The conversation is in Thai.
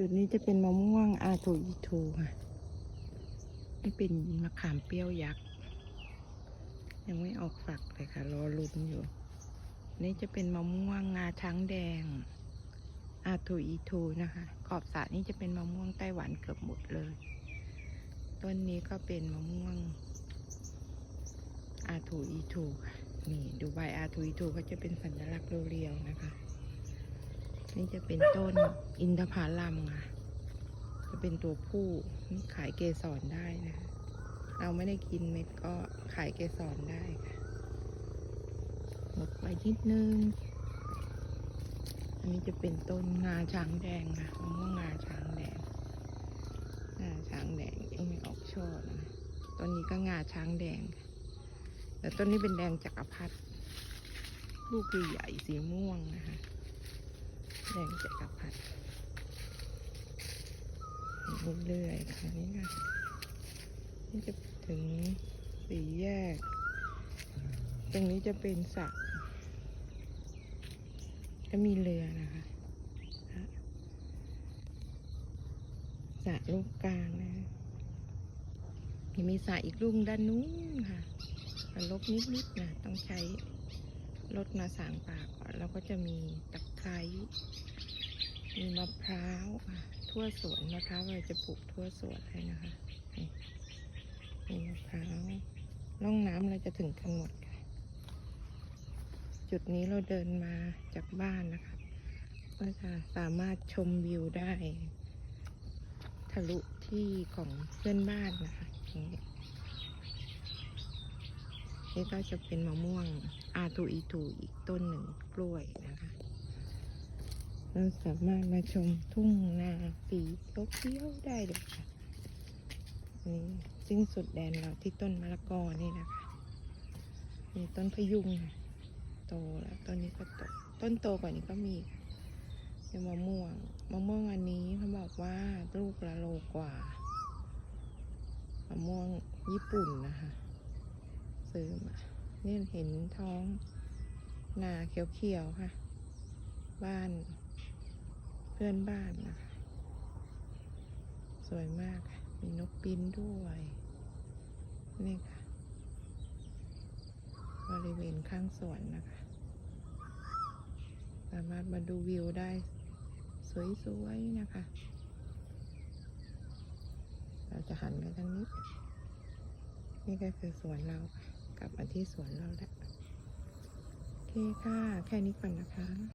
จุดนี้จะเป็นมะม่วงอาทูอีทูค่ะนี่เป็นมะขามเปรี้ยวยักษ์ ยังไม่ออกฝักเลยค่ะ รอลุ้นอยู่ นี่จะเป็นมะม่วงงาช้างแดง อาทูอีทูนะคะ ขอบสระนี่จะเป็นมะม่วงไต้หวันเกือบหมดเลย ต้นนี้ก็เป็นมะม่วงอาทูอีทูค่ะ นี่ดูใบอาทูอีทูก็จะเป็นสัญลักษณ์เรียวๆนะคะ นี่จะเป็นต้นอินทผลัมค่ะ จะเป็นตัวผู้นี่ขายเกสรได้นะเราไม่ได้กินเม็ดก็ขายเกสรได้ค่ะหมดไปนิดนึง อันนี้จะเป็นต้นงาช้างแดงค่ะมะม่วงงาช้างแดงงาช้างแดงยังไม่ออกช่อนะต้นนี้ก็งาช้างแดงแต่ต้นนี้เป็นแดงจักรพรรดิลูกคือใหญ่สีม่วงนะคะ แดงจักรพรรดิเรื่อยๆค่ะนี่ค่ะนี่จะถึงสี่แยก ตรงนี้จะเป็นสระจะมีเรือนะคะสระลูกกลางนะยังมีสระอีกลูกด้านนู้นค่ะลกนิดๆนะต้องใช้ รถมาสางปากอนแล้วก็จะมีตะไคร้มีมะพร้าวอะทั่วสวนมะพร้าวเราจะปลูกทั่วสวนเลยนะคะมีมะพร้าวร่องน้ำเราจะถึงกันหมดค่ะ จุดนี้เราเดินมาจากบ้านนะคะ ก็จะสามารถชมวิวได้ ทะลุที่ของเพื่อนบ้านนะคะนี่ นี่ก็จะเป็นมะม่วงอาตูอีตูอีกต้นหนึ่งกล้วยนะคะเราสามารถมาชมทุ่งนาสีเขียวได้เลยค่ะนี่สิ้นสุดแดนเราที่ต้นมะละกอนี่นะคะมีต้นพยุงโตแล้วต้นนี้ก็โตต้นโตกว่านี้ก็มีเป็นมะม่วงมะม่วงอันนี้เขาบอกว่าลูกละโลกว่า มะม่วงญี่ปุ่นนะคะ ซื้อมานี่เห็นท้องนาเขียวๆค่ะ บ้านเพื่อนบ้านนะคะ สวยมากมีนกบินด้วยนี่ค่ะ บริเวณข้างสวนนะคะ สามารถมาดูวิวได้สวยๆนะคะ เราจะหันกันทางนี้ นี่ก็คือสวนเราค่ะ กลับมาที่สวนเราแล้วโอเคค่ะ แค่นี้ก่อนนะคะ